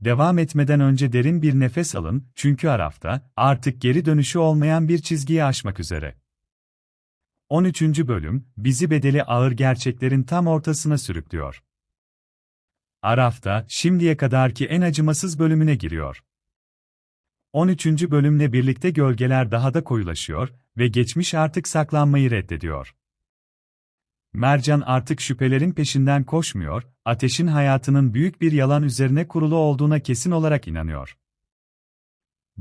devam etmeden önce derin bir nefes alın, çünkü Araf'ta, artık geri dönüşü olmayan bir çizgiyi aşmak üzere. 13. Bölüm, bizi bedeli ağır gerçeklerin tam ortasına sürüklüyor. Araf'ta, şimdiye kadarki en acımasız bölümüne giriyor. 13. bölümle birlikte gölgeler daha da koyulaşıyor ve geçmiş artık saklanmayı reddediyor. Mercan artık şüphelerin peşinden koşmuyor, ateşin hayatının büyük bir yalan üzerine kurulu olduğuna kesin olarak inanıyor.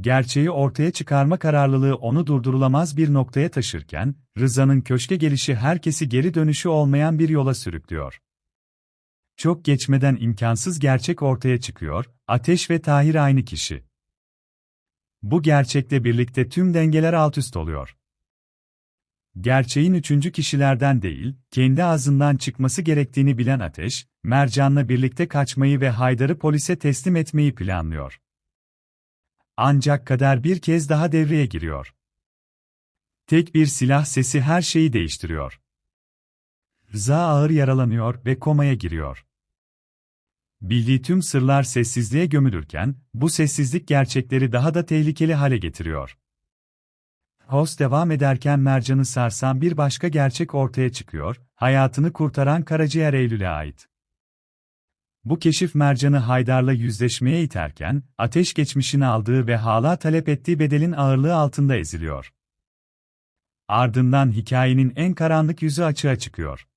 Gerçeği ortaya çıkarma kararlılığı onu durdurulamaz bir noktaya taşırken, Rıza'nın köşke gelişi herkesi geri dönüşü olmayan bir yola sürüklüyor. Çok geçmeden imkansız gerçek ortaya çıkıyor, Ateş ve Tahir aynı kişi. Bu gerçekle birlikte tüm dengeler altüst oluyor. Gerçeğin üçüncü kişilerden değil, kendi ağzından çıkması gerektiğini bilen Ateş, Mercan'la birlikte kaçmayı ve Haydar'ı polise teslim etmeyi planlıyor. Ancak kader bir kez daha devreye giriyor. Tek bir silah sesi her şeyi değiştiriyor. Rıza ağır yaralanıyor ve komaya giriyor. Bildiği tüm sırlar sessizliğe gömülürken, bu sessizlik gerçekleri daha da tehlikeli hale getiriyor. Host devam ederken Mercan'ı sarsan bir başka gerçek ortaya çıkıyor, hayatını kurtaran karaciğer Eylül'e ait. Bu keşif Mercan'ı Haydar'la yüzleşmeye iterken, ateş geçmişini aldığı ve hala talep ettiği bedelin ağırlığı altında eziliyor. Ardından hikayenin en karanlık yüzü açığa çıkıyor.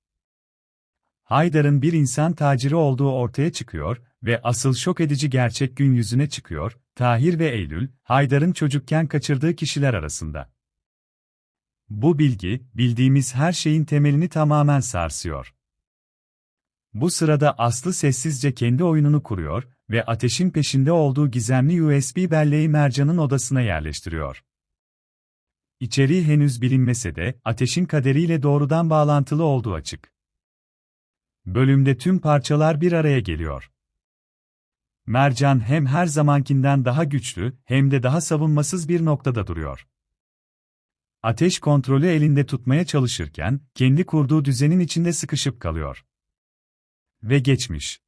Haydar'ın bir insan taciri olduğu ortaya çıkıyor ve asıl şok edici gerçek gün yüzüne çıkıyor, Tahir ve Eylül, Haydar'ın çocukken kaçırdığı kişiler arasında. Bu bilgi, bildiğimiz her şeyin temelini tamamen sarsıyor. Bu sırada Aslı sessizce kendi oyununu kuruyor ve ateşin peşinde olduğu gizemli USB belleği Mercan'ın odasına yerleştiriyor. İçeriği henüz bilinmese de ateşin kaderiyle doğrudan bağlantılı olduğu açık. Bölümde tüm parçalar bir araya geliyor. Mercan hem her zamankinden daha güçlü hem de daha savunmasız bir noktada duruyor. Ateş kontrolü elinde tutmaya çalışırken kendi kurduğu düzenin içinde sıkışıp kalıyor. Ve geçmiş.